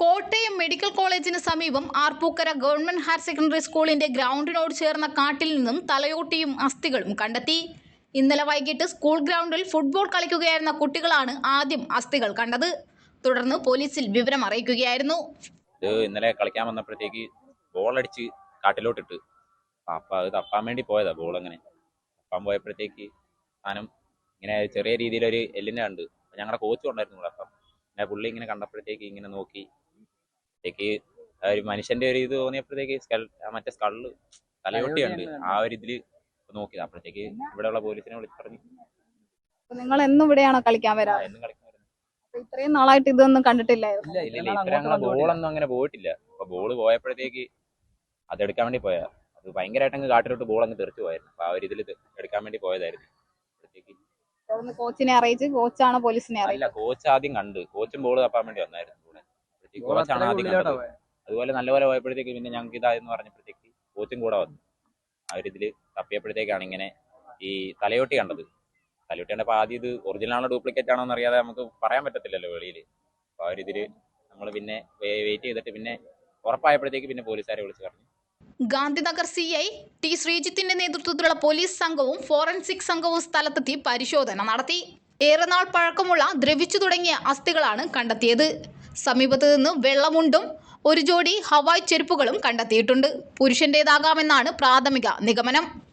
Kottayam medical കോളേജിന് സമീപം Arpookara government higher secondary സ്കൂളിന്റെ ഗ്രൗണ്ടിനോട് ചേർന്ന കാട്ടിൽ നിന്നും തലയോട്ടിയും അസ്ഥികളും കണ്ടെത്തി. ഇന്നലെ വൈകിട്ട് സ്കൂൾ ഗ്രൗണ്ടിൽ ഫുട്ബോൾ കളിക്കുകയായിരുന്ന കുട്ടികളാണ് ആദ്യം അസ്ഥികൾ കണ്ടത്. തുടർന്ന് പോലീസിൽ വിവരം അറിയിക്കുകയായിരുന്നു. ഇന്നലെ കളിക്കാൻ വന്നപ്പോഴത്തേക്ക് ബോളടിച്ച് കാട്ടിലോട്ടിട്ട്. അപ്പൊ അത് തപ്പാൻ വേണ്ടി പോയതാ ബോൾ അങ്ങനെ. തപ്പാൻ പോയപ്പോഴത്തേക്ക് സാധനം ഇങ്ങനെ ചെറിയ രീതിയിലൊരു എല്ലിനെ കണ്ട്. ഞങ്ങളുടെ കോച്ച് ഉണ്ടായിരുന്നു ഇവിടെ അപ്പം പുള്ളി ഇങ്ങനെ കണ്ടപ്പോഴത്തേക്ക് ഇങ്ങനെ നോക്കി ത്തേക്ക് ഒരു മനുഷ്യന്റെ ഒരു ഇത് തോന്നിയപ്പോഴത്തേക്ക് സ്കൾ മറ്റേ സ്കൾ തലയൊട്ടിയുണ്ട്. ആ ഒരു ഇതിൽ നോക്കിയത് അപ്പോഴത്തേക്ക് ഇവിടെയുള്ള പോലീസിനെ വിളിച്ചു പറഞ്ഞു. നിങ്ങൾ എന്നും ഇവിടെയാണോ കളിക്കാൻ വരാം എന്നും കളിക്കാൻ വരുന്നു." അപ്പൊ ഇത്രയും നാളായിട്ട് ഇതൊന്നും കണ്ടിട്ടില്ലായിരുന്നു. ഇല്ല ഇല്ല ഇത്ര ബോളൊന്നും അങ്ങനെ പോയിട്ടില്ല. അപ്പൊ ബോൾ പോയപ്പോഴത്തേക്ക് അതെടുക്കാൻ വേണ്ടി പോയാ അത് ഭയങ്കരമായിട്ട് അങ്ങ് കാട്ടിലോട്ട് ബോൾ അങ്ങ് തെറിച്ചു പോയായിരുന്നു. അപ്പൊ ആ ഒരു ഇതിൽ എടുക്കാൻ വേണ്ടി പോയതായിരുന്നു. അപ്പോഴത്തേക്ക് കോച്ചിനെ അറിയിച്ച് കോച്ചാണ് പോലീസിനെ അറിയില്ല കോച്ച് ആദ്യം കണ്ട്. കോച്ചും ബോൾ തപ്പാൻ വേണ്ടി വന്നായിരുന്നു. അപ്പോഴത്തേക്ക് കോച്ചാണ് ആദ്യം കണ്ടത് അതുപോലെ നല്ലപോലെ പോയപ്പോഴത്തേക്ക് പിന്നെ ഞങ്ങൾക്ക് ഇതായെന്ന് പറഞ്ഞപ്പോഴത്തേക്ക് കോച്ചും കൂടെ വന്നു. അവരിതിൽ ഇതിൽ തപ്പിയപ്പോഴത്തേക്കാണ് ഇങ്ങനെ ഈ തലയോട്ടി കണ്ടത്. തലയോട്ടി കണ്ടപ്പോൾ ആദ്യം ഇത് ഒറിജിനൽ ആണോ ഡ്യൂപ്ലിക്കേറ്റ് ആണോ എന്ന് അറിയാതെ നമുക്ക് പറയാൻ പറ്റത്തില്ലല്ലോ വെളിയിൽ അപ്പോൾ അവരിതിൽ നമ്മൾ പിന്നെ വെയിറ്റ് ചെയ്തിട്ട് പിന്നെ ഉറപ്പായപ്പോഴത്തേക്ക് പിന്നെ പോലീസുകാരെ വിളിച്ച് പറഞ്ഞു. ഗാന്ധിനഗർ സി ഐ ടി ശ്രീജിത്തിന്റെ നേതൃത്വത്തിലുള്ള പോലീസ് സംഘവും ഫോറൻസിക് സംഘവും സ്ഥലത്തെത്തി പരിശോധന നടത്തി. ഏറെ നാൾ പഴക്കമുള്ള ദ്രവിച്ചു തുടങ്ങിയ അസ്ഥികളാണ് കണ്ടെത്തിയത്. സമീപത്ത് നിന്ന് വെള്ളമുണ്ടും ഒരു ജോഡി ഹവായ് ചെരുപ്പുകളും കണ്ടെത്തിയിട്ടുണ്ട്. പുരുഷന്റേതാകാമെന്നാണ് പ്രാഥമിക നിഗമനം.